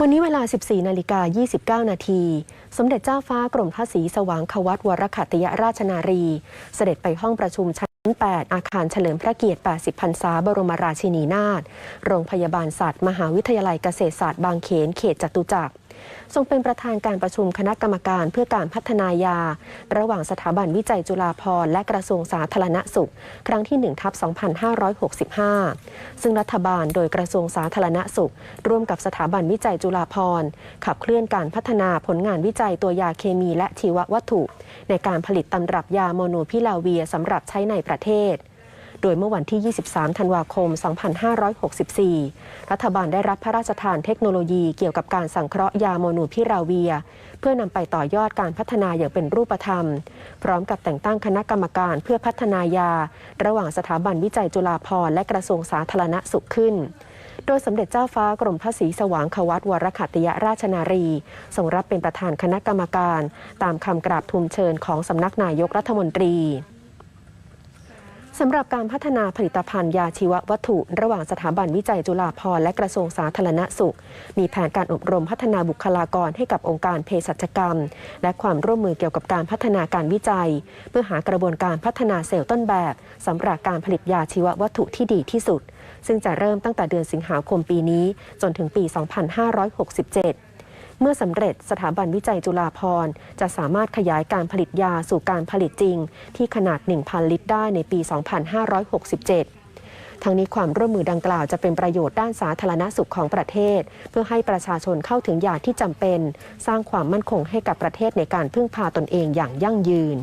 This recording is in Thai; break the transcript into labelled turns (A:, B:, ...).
A: วันนี้เวลา 14 นาฬิกา 29 นาที สมเด็จเจ้าฟ้ากรมพระศรีสว่างควัตวรคัตยราชนารี เสด็จไปห้องประชุมชั้น 8 อาคารเฉลิมพระเกียรติ 80 พรรษา บรมราชินีนาถ โรงพยาบาลศาสตร์มหาวิทยาลัยเกษตรศาสตร์บางเขน เขตจตุจักร ทรงเป็นประธานการประชุมคณะกรรมการเพื่อการพัฒนายา ระหว่างสถาบันวิจัยจุฬาภรณ์และกระทรวงสาธารณสุข ครั้งที่1ทับ2565 ซึ่งรัฐบาลโดยกระทรวงสาธารณสุข ร่วมกับสถาบันวิจัยจุฬาภรณ์ขับเคลื่อนการพัฒนาผลงานวิจัยตัวยาเคมีและชีววัตถุ ในการผลิตตำรับยาโมโนพิลาเวียสำหรับใช้ในประเทศ โดยเมื่อวันที่ 23 ธันวาคม 2564 รัฐบาลได้รับพระราชทานเทคโนโลยีเกี่ยวกับการสังเคราะห์ยาโมนูพิราเวีย เพื่อนำไปต่อยอดการพัฒนาอย่างเป็นรูปธรรม พร้อมกับแต่งตั้งคณะกรรมการเพื่อพัฒนายา ระหว่างสถาบันวิจัยจุฬาภรณ์และกระทรวงสาธารณสุขขึ้นโดยสมเด็จเจ้าฟ้ากรมพระศรีสว่างควัตวรขัตติยราชนารีทรงรับเป็นประธานคณะกรรมการ ตามคำกราบทูลเชิญของสำนักนายกรัฐมนตรี สำหรับการพัฒนาผลิตภัณฑ์ยาชีววัตถุ ระหว่างสถาบันวิจัยจุฬาภรณ์และกระทรวงสาธารณสุข มีแผนการอบรมพัฒนาบุคลากรให้กับองค์การเภสัชกรรม และความร่วมมือเกี่ยวกับการพัฒนาการวิจัย เพื่อหากระบวนการพัฒนาเซลล์ต้นแบบสำหรับการผลิตยาชีววัตถุที่ดีที่สุด ซึ่งจะเริ่มตั้งแต่เดือนสิงหาคมปีนี้ จนถึงปี 2567 มื่อสำเร็จสถาบันวิจัยจุฬาภรณ์จะสามารถขยายการผลิตยาสู่การผลิตจริง ที่ขนาด 1,000 ลิตรได้ในปี 2567ทั้งนี้ความร่วมมือดังกล่าวจะเป็นประโยชน์ด้านสาธารณสุขของประเทศ เพื่อให้ประชาชนเข้าถึงยาที่จำเป็น สร้างความมั่นคงให้กับประเทศในการพึ่งพาตนเองอย่างยั่งยืน